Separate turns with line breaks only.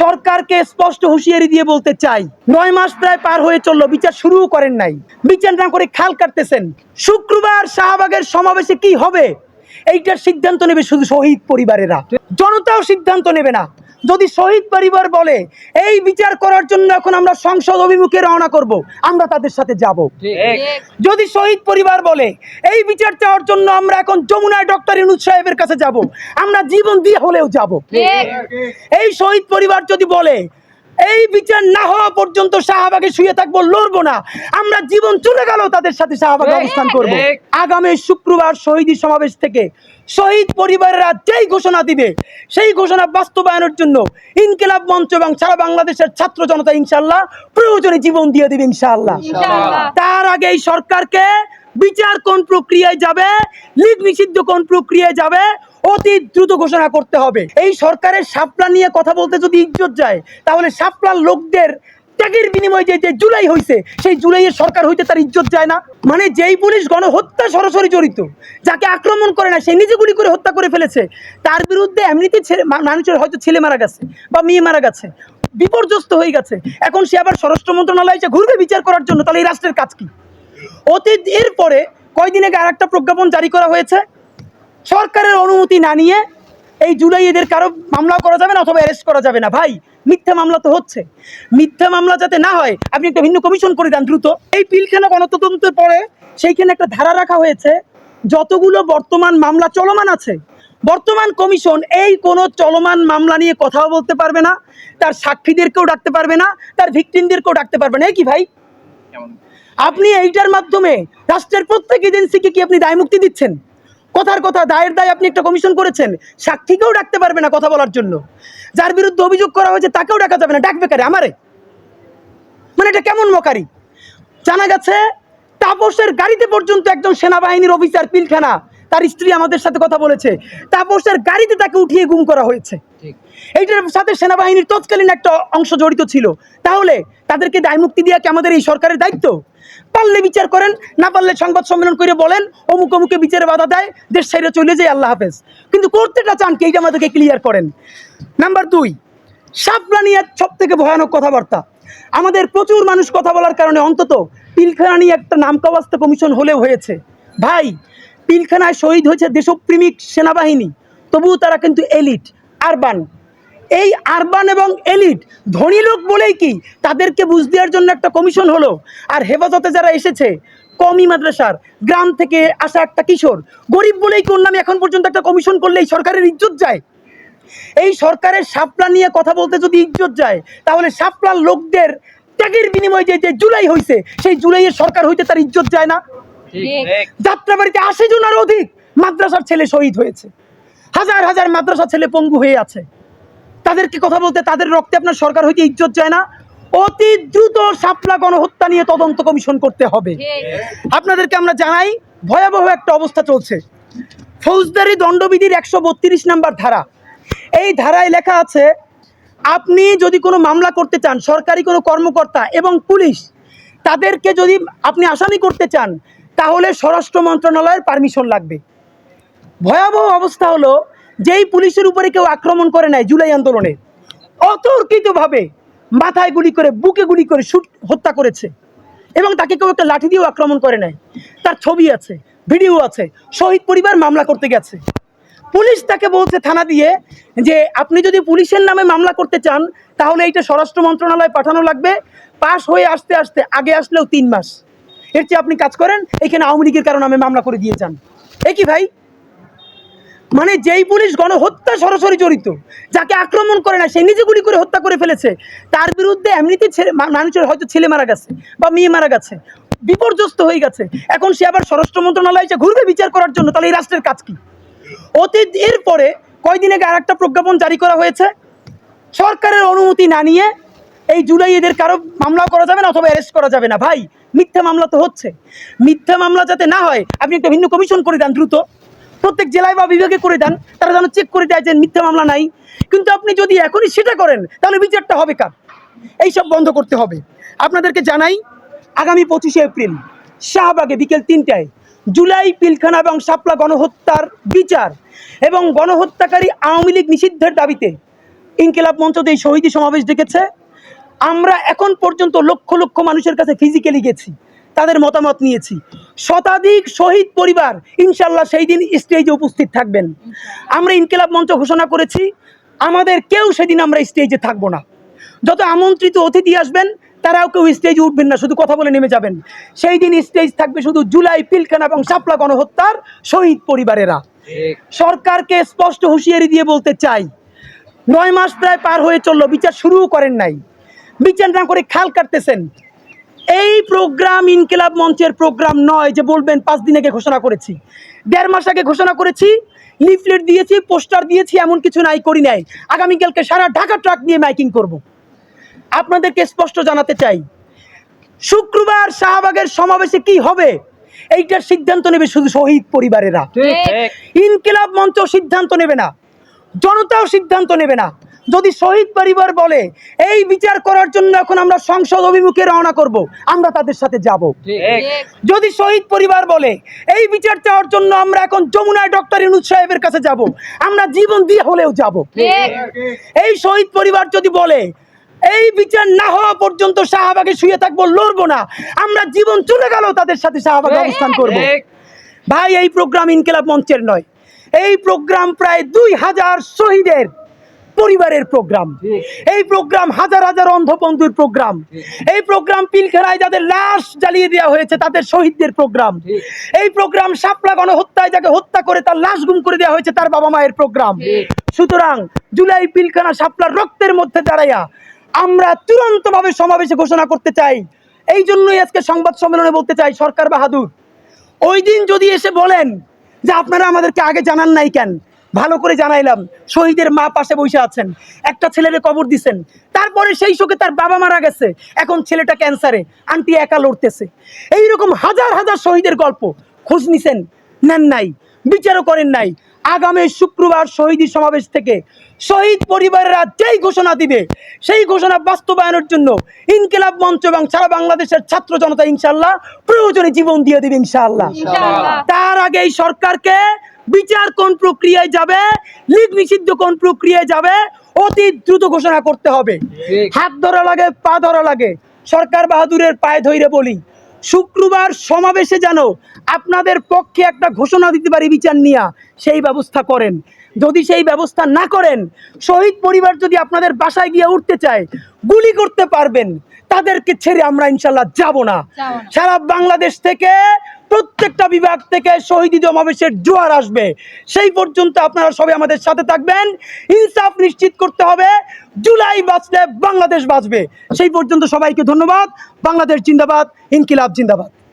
সরকারকে স্পষ্ট হুঁশিয়ারি দিয়ে বলতে চাই, নয় মাস প্রায় পার হয়ে চলল, বিচার শুরু করেন নাই। বিচার না করে খাল কাটতেছেন। শুক্রবার শাহবাগের সমাবেশে কি হবে? এইটার সিদ্ধান্ত নেবে শুধু শহীদ পরিবারেরা। জনতাও সিদ্ধান্ত নেবে না। যদি শহীদ পরিবার বলে এই বিচার করার জন্য এখন আমরা সংসদ অভিমুখে রওনা করব আমরা তাদের সাথে যাব। যদি শহীদ পরিবার বলে এই বিচার চাওয়ার জন্য আমরা এখন যমুনায় ডক্টর ইনুদ সাহেবের কাছে যাব আমরা জীবন দিয়ে হলেও যাব। এই শহীদ পরিবার যদি বলে এই বিচার না হওয়া পর্যন্ত শাহবাগে শুয়ে থাকব লড়বো না। আমরা জীবন চলে গেল তাদের সাথে শাহবাগে অবস্থান করব। আগামী শুক্রবার শহীদী সমাবেশ থেকে শহীদ পরিবারেরা যেই ঘোষণা দিবে সেই ঘোষণা বাস্তবায়নের জন্য ইনকিলাব মঞ্চ এবং সারা বাংলাদেশের ছাত্র জনতা ইনশাল্লাহ প্রয়োজনে জীবন দিয়ে দিবে ইনশাআল্লাহ।
ইনশাআল্লাহ।
তার আগে এই সরকারকে বিচার কোন প্রক্রিয়ায় যাবে লিগ নিষিদ্ধ কোন প্রক্রিয়ায় যাবে অতি দ্রুত ঘোষণা করতে হবে। এই সরকারের সাপলা নিয়ে কথা বলতে যদি ইজ্জত যায়, তাহলে সাপলার লোকদের ত্যাগের বিনিময়ে যে যে জুলাই হয়েছে সেই জুলাইয়ের সরকার হইতে তার ইজ্জত যায় না। মানে যেই পুলিশ গণহত্যা সরাসরি জড়িত, যাকে আক্রমণ করে না, সে নিজে গুলি করে হত্যা করে ফেলেছে, তার বিরুদ্ধে এমনিতে ছেলে মানুষের হয়তো ছেলে মারা গেছে বা মেয়ে মারা গেছে, বিপর্যস্ত হয়ে গেছে। এখন সে আবার স্বরাষ্ট্র মন্ত্রণালয়ে এসে ঘুরবে বিচার করার জন্য, তাহলে এই রাষ্ট্রের কাজ কি? অতীত এরপরে কয়দিন আগে আর একটা প্রজ্ঞাপন জারি করা হয়েছে সরকারের অনুমতি না নিয়ে এই জুলাই এদের কারও মামলা করা যাবে না অথবা অ্যারেস্ট করা যাবে না। ভাই মিথ্যা মামলা তো হচ্ছে। মিথ্যা মামলা যাতে না হয় আপনি একটা ভিন্ন কমিশন করে দেন দ্রুত। এই পিলখানা গণতন্ত্রের পরে সেইখানে একটা ধারা রাখা হয়েছে যতগুলো বর্তমান মামলা চলমান আছে বর্তমান কমিশন এই কোনো চলমান মামলা নিয়ে কথাও বলতে পারবে না তার সাক্ষীদেরকেও ডাকতে পারবে না তার ভিকটিমদেরকেও ডাকতে পারবে না। কি ভাই? আপনি এইটার মাধ্যমে রাষ্ট্রের প্রত্যেক এজেন্সিকে কি আপনি দায় মুক্তি দিচ্ছেন? কথার কথা দায়ের দায় আপনি একটা কমিশন করেছেন সাক্ষীকেও ডাকতে পারবে না কথা বলার জন্য। যার বিরুদ্ধে অভিযোগ করা হয়েছে তাকেও ডাকা যাবে না ডাকবে কারে? আমারে? মানে এটা কেমন মকারি? জানা গেছে তাপসের গাড়িতে পর্যন্ত একজন সেনাবাহিনীর অফিসার পিলখানা তার স্ত্রী আমাদের সাথে কথা বলেছে। তাপসের গাড়িতে তাকে উঠিয়ে গুম করা হয়েছে। এইটার সাথে সেনাবাহিনীর তৎকালীন একটা অংশ জড়িত ছিল। তাহলে তাদেরকে দায় মুক্তি দেওয়া কি আমাদের এই সরকারের দায়িত্ব? পারলে বিচার করেন, না পারলে সংবাদ সম্মেলন করে বলেন, অমুক অমুকে বিচারে বাধা দেয়, দেশ ছেড়ে চলে যায়, আল্লাহ হাফেজ। কিন্তু করতেটা চান কি এইটা আমাদেরকে ক্লিয়ার করেন। নাম্বার দুই সাপলা নিয়ে সব থেকে ভয়ানক কথাবার্তা। আমাদের প্রচুর মানুষ কথা বলার কারণে অন্তত পিলখানা নিয়ে একটা নামকাওয়াস্তা কমিশন হলেও হয়েছে। ভাই, পিলখানায় শহীদ হয়েছে দেশপ্রেমিক সেনাবাহিনী, তবুও তারা কিন্তু এলিট, আরবান। এই আরবান এবং এলিট ধনী লোক বলেই কি তাদেরকে বুঝ দেওয়ার জন্য একটা কমিশন হলো। আর হেফাজতে যারা এসেছে কমি মাদ্রাসার গ্রাম থেকে আসা একটা কিশোর গরিব বলেই কোন নামে এখন পর্যন্ত একটা কমিশন করলে এই সরকারের ইজ্জত যায়? এই সরকারের সাপলা নিয়ে কথা বলতে যদি ইজ্জত যায় তাহলে সাপলার লোকদের ত্যাগের বিনিময়ে যে যে জুলাই হয়েছে সেই জুলাইয়ের সরকার হইতে তার ইজ্জত যায় না? যাত্রাবাড়িতে আশি জনের অধিক মাদ্রাসার ছেলে শহীদ হয়েছে। হাজার হাজার মাদ্রাসা ছেলে পঙ্গু হয়ে আছে। তাদেরকে কথা বলতে তাদের রক্তে আপনার সরকার হইতে ইজ্জত যায় না। অতি দ্রুত সাপলা গণহত্যা নিয়ে তদন্ত কমিশন করতে হবে। আপনাদেরকে আমরা জানাই, ভয়াবহ একটা অবস্থা চলছে। ফৌজদারি দণ্ডবিধির একশো বত্রিশ নাম্বার ধারা। এই ধারায় লেখা আছে, আপনি যদি কোনো মামলা করতে চান, সরকারি কোনো কর্মকর্তা এবং পুলিশ, তাদেরকে যদি আপনি আসামি করতে চান, তাহলে স্বরাষ্ট্র মন্ত্রণালয়ের পারমিশন লাগবে। ভয়াবহ অবস্থা হলো যেই পুলিশের উপরে কেউ আক্রমণ করে নাই জুলাই আন্দোলনে, অতর্কিতভাবে মাথায় গুলি করে, বুকে গুলি করে শুট হত্যা করেছে। এবং তাকে কেউ একটা লাঠি দিয়েও আক্রমণ করে নাই। তার ছবি আছে, ভিডিও আছে, শহীদ পরিবার মামলা করতে গেছে। পুলিশ তাকে বলছে থানা দিয়ে যে, আপনি যদি পুলিশের নামে মামলা করতে চান, তাহলে এইটা স্বরাষ্ট্র মন্ত্রণালয়ে পাঠানো লাগবে। পাশ হয়ে আসতে আসতে আগে আসলেও তিন মাস। এর চেয়ে আপনি কাজ করেন, এখানে আওয়ামী লীগের কারণে আমি মামলা করে দিয়ে যান। এ কি ভাই? মানে যেই পুলিশ গণহত্যা সরাসরি জড়িত, যাকে আক্রমণ করে না, সে নিজে গুলি করে হত্যা করে ফেলেছে, তার বিরুদ্ধে এমনিতে মানুষের হয়তো ছেলে মারা গেছে বা মেয়ে মারা গেছে, বিপর্যস্ত হয়ে গেছে। এখন সে আবার স্বরাষ্ট্র মন্ত্রণালয়ে এসে ঘুরবে বিচার করার জন্য, তাহলে এই রাষ্ট্রের কাজ কি? অতীত, এরপরে কয়দিন আগে আর একটা প্রজ্ঞাপন জারি করা হয়েছে, সরকারের অনুমতি না নিয়ে এই জুলাই এদের কারও মামলা করা যাবে না অথবা অ্যারেস্ট করা যাবে না। ভাই, মিথ্যা মামলা তো হচ্ছে। মিথ্যা মামলা যাতে না হয়, আপনি একটা ভিন্ন কমিশন করে দেন দ্রুত। প্রত্যেক জেলায় বা বিভাগে করে দেন, তারা যেন চেক করে দেয় যে মিথ্যা মামলা নাই। কিন্তু আপনি যদি এখনই সেটা করেন, তাহলে বিচারটা হবে কার? এইসব বন্ধ করতে হবে। আপনাদেরকে জানাই, আগামী পঁচিশে এপ্রিল, শাহবাগে বিকেল তিনটায় জুলাই পিলখানা এবং শাপলা গণহত্যার বিচার এবং গণহত্যাকারী আওয়ামী লীগ নিষিদ্ধের দাবিতে ইনকিলাব মঞ্চতে এই শহীদি সমাবেশ ডেকেছে। আমরা এখন পর্যন্ত লক্ষ লক্ষ মানুষের কাছে ফিজিক্যালি গেছি। তাদের মতামত নিয়েছি। শতাধিক শহীদ পরিবার ইনশাল্লাহ সেই দিন স্টেজে উপস্থিত থাকবেন। আমরা ইনকিলাব মঞ্চ ঘোষণা করেছি, আমাদের কেউ সেদিন আমরা স্টেজে থাকব না। যত আমন্ত্রিত অতিথি আসবেন, তারাও কেউ স্টেজে উঠবেন না, শুধু কথা বলে নেমে যাবেন। সেই দিন স্টেজ থাকবে শুধু জুলাই, পিলখানা এবং সাপলা গণহত্যার শহীদ পরিবারেরা। সরকারকে স্পষ্ট হুঁশিয়ারি দিয়ে বলতে চাই, নয় মাস প্রায় পার হয়ে চলল, বিচার শুরুও করেন নাই। বিচার না করে খাল কাটতেছেন। এই প্রোগ্রাম ইনকিলাব মঞ্চের প্রোগ্রাম নয় যে বলবেন পাঁচ দিন আগে ঘোষণা করেছি। দেড় মাস আগে ঘোষণা করেছি লিফলেট দিয়েছি পোস্টার দিয়েছি এমন কিছু নাই করি নাই। আগামীকালকে সারা ঢাকা ট্রাক নিয়ে মাইকিং করব। আপনাদেরকে স্পষ্ট জানাতে চাই শুক্রবার শাহবাগের সমাবেশে কি হবে? এইটার সিদ্ধান্ত নেবে শুধু শহীদ পরিবারেরা। ইনকিলাব মঞ্চ সিদ্ধান্ত নেবে না জনতাও সিদ্ধান্ত নেবে না। যদি শহীদ পরিবার বলে এই বিচার করার জন্য এখন আমরা সংসদ অভিমুখে রওনা করব আমরা তাদের সাথে যাব। যদি শহীদ পরিবার বলে এই বিচার চাওয়ার জন্য আমরা এখন যমুনায় ডক্টর ইনুজ সাহেবের কাছে যাব আমরা জীবন দিয়ে হলেও যাব। এই শহীদ পরিবার যদি বলে এই বিচার না হওয়া পর্যন্ত শাহবাগে শুয়ে থাকব লড়বো না আমরা জীবন চলে গেল তাদের সাথে শাহবাগে অবস্থান করব। ভাই এই প্রোগ্রাম ইনকিলাব মঞ্চের নয় এই প্রোগ্রাম প্রায় দুই হাজার শহীদের পরিবারের প্রোগ্রাম। এই প্রোগ্রাম হাজার হাজার অন্ধবন্ধুর প্রোগ্রাম। এই প্রোগ্রাম পিলখানায় যাদের লাশ জ্বালিয়ে দেওয়া হয়েছে তাদের শহীদদের প্রোগ্রাম। এই প্রোগ্রাম শাপলা গণহত্যায় যাকে হত্যা করে তার লাশ গুম করে দেওয়া হয়েছে তার বাবা মায়ের প্রোগ্রাম। সুতরাং জুলাই পিলখানা সাপলার রক্তের মধ্যে দাঁড়াইয়া আমরা চূড়ান্তভাবে সমাবেশে ঘোষণা করতে চাই। এই জন্যই আজকে সংবাদ সম্মেলনে বলতে চাই সরকার বাহাদুর ওই দিন যদি এসে বলেন যে আপনারা আমাদেরকে আগে জানান নাই কেন ভালো করে জানাইলাম শহীদের মা পাশে বসে আছেন একটা ছেলেরে কবর দিছেন তারপরে সেই শোকে তার বাবা মারা গেছে এখন ছেলেটা ক্যান্সারে আন্টি একা লড়তেছে। এইরকম হাজার হাজার শহীদের গল্প খোঁজ নিছেন নেন নাই বিচারও করেন নাই। আগামী শুক্রবার শহীদি সমাবেশ থেকে শহীদ পরিবারেরা যেই ঘোষণা দিবে সেই ঘোষণা বাস্তবায়নের জন্য ইনকিলাব মঞ্চ এবং সারা বাংলাদেশের ছাত্র জনতা ইনশাল্লাহ প্রয়োজনে জীবন দিয়ে দেবে ইনশাআল্লাহ। তার আগে এই সরকারকে বিচার কোন প্রক্রিয়ায় যাবে? লিগ নিষিদ্ধ কোন প্রক্রিয়ায় যাবে? অতি দ্রুত ঘোষণা করতে হবে। হাত ধরা লাগে পা ধরা লাগে। সরকার বাহাদুরের পায়ে ধইরে বলি। শুক্রবার সমাবেশে যেন আপনাদের পক্ষে একটা ঘোষণা দিতে পারি বিচার নিয়া সেই ব্যবস্থা করেন। যদি সেই ব্যবস্থা না করেন শহীদ পরিবার যদি আপনাদের বাসায় গিয়ে উঠতে চায় গুলি করতে পারবেন। তাদেরকে ছেড়ে আমরা ইনশাল্লাহ যাব
যাব না।
সারা বাংলাদেশ থেকে প্রত্যেকটা বিভাগ থেকে শহীদ সমাবেশের জোয়ার আসবে। সেই পর্যন্ত আপনারা সবাই আমাদের সাথে থাকবেন। ইনসাফ নিশ্চিত করতে হবে। জুলাই বাঁচলে বাংলাদেশ বাঁচবে। সেই পর্যন্ত সবাইকে ধন্যবাদ। বাংলাদেশ জিন্দাবাদ, ইনকিলাব জিন্দাবাদ।